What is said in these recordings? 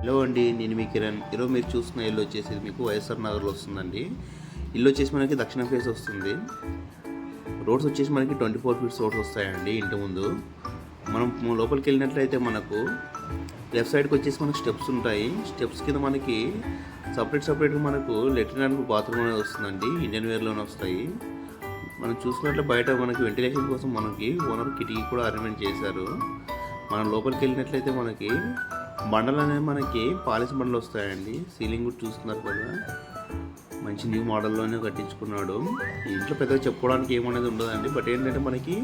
Hello అండి నేను మీ కిరణ్. ఈరోజు మీరు చూస్తున్న ఇల్లు వచ్చేసి మీకు వైఎస్ఆర్ నగర్లో వస్తుందండి. ఇల్లు వచ్చేసి మనకి దక్షిణ ఫేస్ వస్తుంది. రోడ్స్ వచ్చేసి మనకి ట్వంటీ ఫోర్ ఫీట్స్ రోడ్స్ వస్తాయండి ఇంటి ముందు. మనం లోపలికి వెళ్ళినట్లయితే మనకు లెఫ్ట్ సైడ్కి వచ్చేసి మనకు స్టెప్స్ ఉంటాయి. స్టెప్స్ కింద మనకి సపరేట్ సపరేట్గా మనకు లెట్రిన్ అండ్ బాత్రూమ్ అనేది వస్తుందండి. ఇండియన్ వేర్లోనే వస్తాయి. మనం చూసుకున్నట్లు బయట మనకి వెంటిలేషన్ కోసం మనకి ఓనర్ కిటికీ కూడా అరేంజ్మెంట్ చేశారు. మనం లోపలికి వెళ్ళినట్లయితే మనకి బండలు అనేవి మనకి పాలిష్ బండలు వస్తాయండి. సీలింగ్ కూడా చూస్తున్నారు కదా. మంచి న్యూ మోడల్లోనే కట్టించుకున్నాడు. ఇంట్లో పెద్దగా చెప్పుకోవడానికి ఏమనేది ఉండదండి. బట్ ఏంటంటే మనకి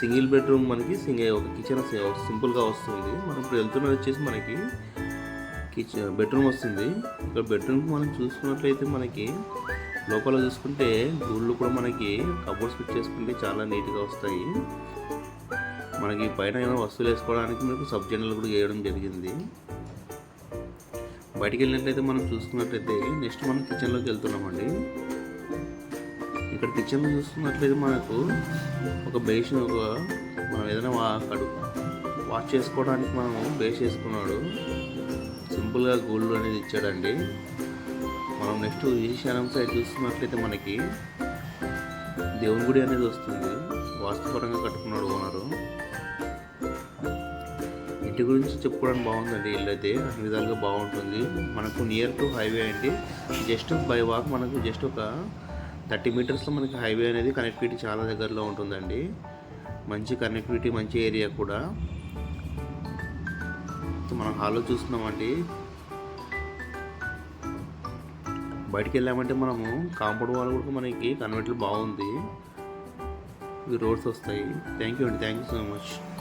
సింగిల్ బెడ్రూమ్ మనకి సింగిల్ ఒక కిచెన్ సింపుల్గా వస్తుంది. మనం ఇప్పుడు వెళ్తున్నది వచ్చేసి మనకి కిచెన్ బెడ్రూమ్ వస్తుంది. ఇక్కడ బెడ్రూమ్ మనం చూసుకున్నట్లయితే మనకి లోపల చూసుకుంటే గూళ్ళు కూడా మనకి కబోర్డ్స్ ఫిట్ చేసుకుంటే చాలా నీట్గా వస్తాయి. మనకి పైన ఏమైనా వస్తువులు వేసుకోవడానికి మీకు సబ్ జనరల్ కూడా వేయడం జరిగింది. బయటికి వెళ్ళినట్లయితే మనం చూసుకున్నట్లయితే నెక్స్ట్ మనం కిచెన్లోకి వెళ్తున్నామండి. ఇక్కడ కిచెన్లో చూసుకున్నట్లయితే మనకు ఒక బేషన్ ఒక మనం ఏదైనా వా కడు వాష్ చేసుకోవడానికి మనము బేస్ చేసుకున్నాడు సింపుల్గా గోల్డ్ అనేది ఇచ్చాడండి. మనం నెక్స్ట్ ఈశాన్యం సైడ్ చూస్తున్నట్లయితే మనకి దేవుని గుడి అనేది వస్తుంది. వాస్తుపరంగా కట్టుకున్నాడు ఓనరు. ఇంటి గురించి చెప్పుకోవడానికి బాగుందండి ఇల్లు అయితే. అన్ని విధాలుగా బాగుంటుంది. మనకు నియర్ టు హైవే అండి. జస్ట్ బై వాక్ మనకు జస్ట్ ఒక థర్టీ మీటర్స్లో మనకి హైవే అనేది కనెక్టివిటీ చాలా దగ్గరలో ఉంటుందండి. మంచి కనెక్టివిటీ మంచి ఏరియా కూడా. మనం హాల్లో చూస్తున్నామండి. బయటికి వెళ్ళామంటే మనము కాంపౌండ్ వాల్ కూడా మనకి కన్వర్ట్లు బాగుంది. రోడ్స్ వస్తాయి. థ్యాంక్ యూ అండి. Thank you so much